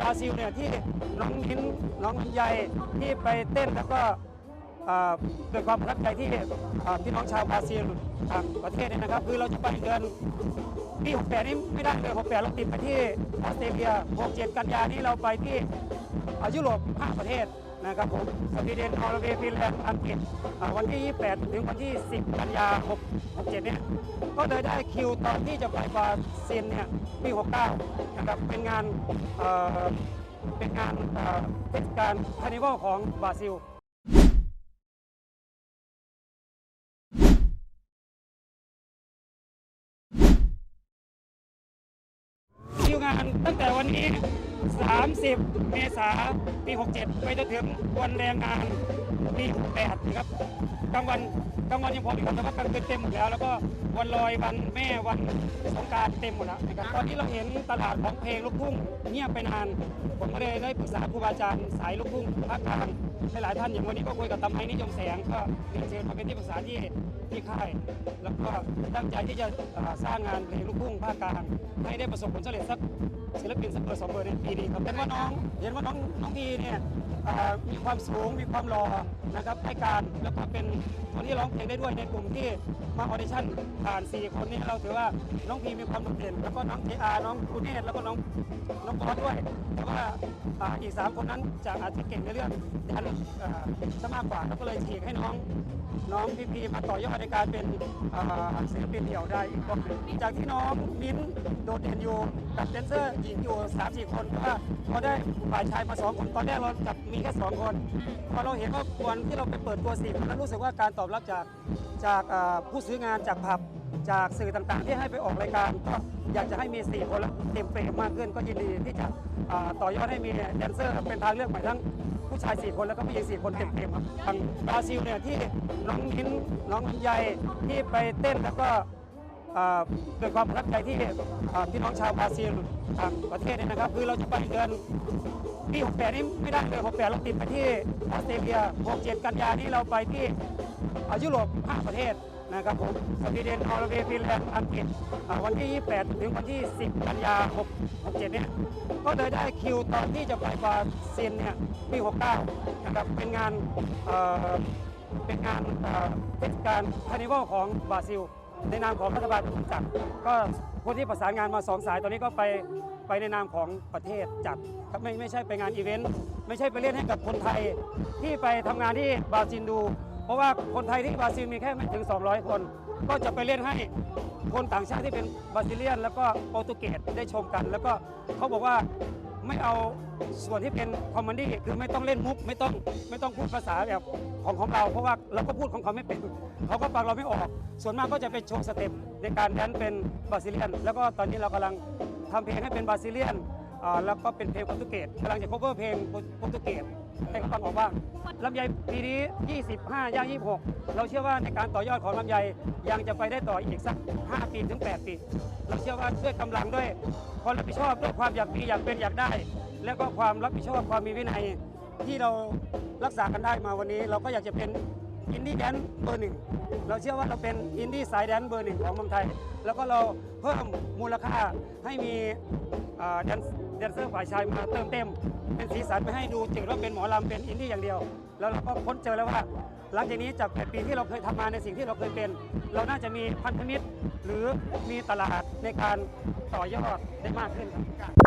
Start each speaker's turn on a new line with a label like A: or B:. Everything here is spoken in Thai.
A: บราซิลเนี่ยที่น้องมิ้นน้องใยที่ไปเต้นแล้วก็เอ่อโดวยความประทับใจที่เอ่อพี่น้องชาวบราซิลต่างประเทศเนี่ยนะครับ คือเราจะไปเดือนปี68นี้ไม่ได้เลย68เราติดไปที่ออสเตรเลีย67กันยานี้เราไปที่ยุโรป5ประเทศ นะครับผมสวีเดนนอร์เวย์ฟินแลนด์อังกฤษวันที่ 28 ถึงวันที่ 10 กันยา6 67 เนี่ย ก็เลยได้คิวตอนที่จะไปบราซิลเนี่ยปี 69 นะครับ เป็นงานเป็นงานเอ่อเทศกาลคาร์นิวัลของบราซิลคิวงานตั้งแต่วันนี้ 30 เมษาปี 67 ไปจนถึงวันแรงงานปี 68นะครับกลางวันกลางวันยังพออยู่ครับแต่ว่ากลางคืนเต็มหมดแล้ว แล้วก็วันลอยวันแม่วันสงกรารเต็มหมดแล้วนะครับตอนนี้เราเห็นตลาดของเพลงลูกทุ่งเงียบไปนาน ผมก็เลยได้ปรึกษาครูบาอาจารย์สายลูกทุ่งภาคกลางหลายๆท่านอย่างวันนี้ก็คุยกับตำไมนิยมแสงก็เรียนเชิญมาเป็นที่ปรึกษาที่ที่ค่าย แล้วก็ตั้งใจที่จะเอ่อสร้างงานเพลงลูกทุ่งภาคกลางให้ได้ประสบผลสำเร็จสักศิลปินสักเบอร์สองเบอร์ในปีนี้ครับเห็นว่าน้องเห็นว่าน้องน้องพีเนี่ยเอ่อมีความสูงมีความหล่อนะครับให้การแล้วก็เป็นคนที่ร้องเพลงได้ด้วยในกลุ่มที่มาออดิชั่นผ่าน 4 คนนี้เราถือว่าน้องพีมีความโดดเด่นแล้วก็น้องเจอาน้องคุณเนตแล้วก็น้องน้องบอสด้วยแต่ว่าอ่าอีก 3 คนนั้นจะอาจจะเก่งในเรื่องแดนเอ่อซะมากกว่าเราก็เลยฉีกให้น้อง น้องพีพีมาต่อยอดในการเป็นศิลปินเดี่ยวได้อีกคนจากที่น้องมิ้นโดดเด่นอยู่กับแดนเซอร์หญิงอยู่3 4คนแต่ว่าพอได้ฝ่ายชายมาสองคนตอนแรกเราจับมีแค่สองคนพอเราเห็นว่าควรที่เราไปเปิดตัว4คนแล้วรู้สึกว่าการตอบรับจากจากผู้ซื้องานจากผับจากสื่อต่างๆ ที่ให้ไปออกรายการก็อยากจะให้มี 4 คนแล้วเต็มเฟรมมากขึ้นก็ยินดีที่จะต่อยอดให้มีแดนเซอร์เป็นทางเลือกใหม่ทั้งผู้ชาย 4 คนแล้วก็ผู้หญิง 4 คนเต็มๆครับทางบราซิลเนี่ยที่น้องมิ้นน้องลำไยที่ไปเต้นแล้วก็เอ่อโดวยความประทับใจที่เอ่พี่น้องชาวบราซิลต่างประเทศเนี่ยนะครับ คือเราจะไปเดือนปี68นี้ไม่ได้เลย68เราติดไปที่ออสเตรเลีย67กันยานี้เราไปที่ยุโรป5ประเทศ นะครับผมสวีเดนนอร์เวย์ฟินแลนด์อังกฤษวันที่ 28 ถึงวันที่ 10 กันยา67เนี่ยก็เลยได้คิวตอนที่จะไปบราซิลเนี่ยปี69นะครับเป็นงานเเป็นงานเทศกาลคานิวัลของบราซิล ในนามของรัฐบาลจัดก็คนที่ประสานงานมาสองสายตอนนี้ก็ไปไปในนามของประเทศจัดไม่ไม่ใช่ไปงานอีเวนต์ไม่ใช่ไปเล่นให้กับคนไทยที่ไปทำงานที่บราซิลดู เพราะว่าคนไทยที่บราซิลมีแค่ไม่ถึง 200 คน ก็จะไปเล่นให้คนต่างชาติที่เป็นบราซิเลียน แล้วก็โปรตุเกสได้ชมกัน แล้วก็เขาบอกว่าไม่เอาส่วนที่เป็นคอมเมดี้คือไม่ต้องเล่นมุกไม่ต้องไม่ต้องพูดภาษาแบบของของเรา เพราะว่าเราก็พูดของเขาไม่เป็นเขาก็ฟังเราไม่ออก ส่วนมากก็จะไปโชว์สเต็ปในการแดนเป็นบราซิเลียน แล้วก็ตอนนี้เรากำลังทำเพลงให้เป็นบราซิเลียนแล้วก็เป็นเพลงโปรตุเกสกำลังจะ cover เพลงโปรตุเกส ให้เขาฟังออกว่างลำไยปีนี้ 25 ย่าง 26 เราเชื่อว่าในการต่อยอดของลำไยยังจะไปได้ต่ออีกสัก 5 ปีถึง 8 ปี เราเชื่อว่าด้วยกำลังด้วยความรับผิดชอบด้วยความอยากมีอยากเป็นอยากได้ แล้วก็ความรับผิดชอบความมีวินัยที่เรารักษากันได้มาวันนี้ เราก็อยากจะเป็น อินดี้แดนซ์เบอร์หนึ่งเราเชื่อว่าเราเป็นอินดี้สายแดนซ์เบอร์หนึ่งของเมืองไทย แล้วก็เราเพิ่มมูลค่าให้มีแดนแดนเซอร์ฝ่ายชายมาเติมเต็ม เป็นสีสันไม่ให้ดูจืดว่าเป็นหมอลำเป็นอินดี้อย่างเดียว แล้วเราก็ค้นเจอแล้วว่า หลังจากนี้จาก8ปีที่เราเคยทำมาในสิ่งที่เราเคยเป็น เราน่าจะมีพันธมิตร หรือมีตลาดในการต่อยอดได้มากขึ้นครับ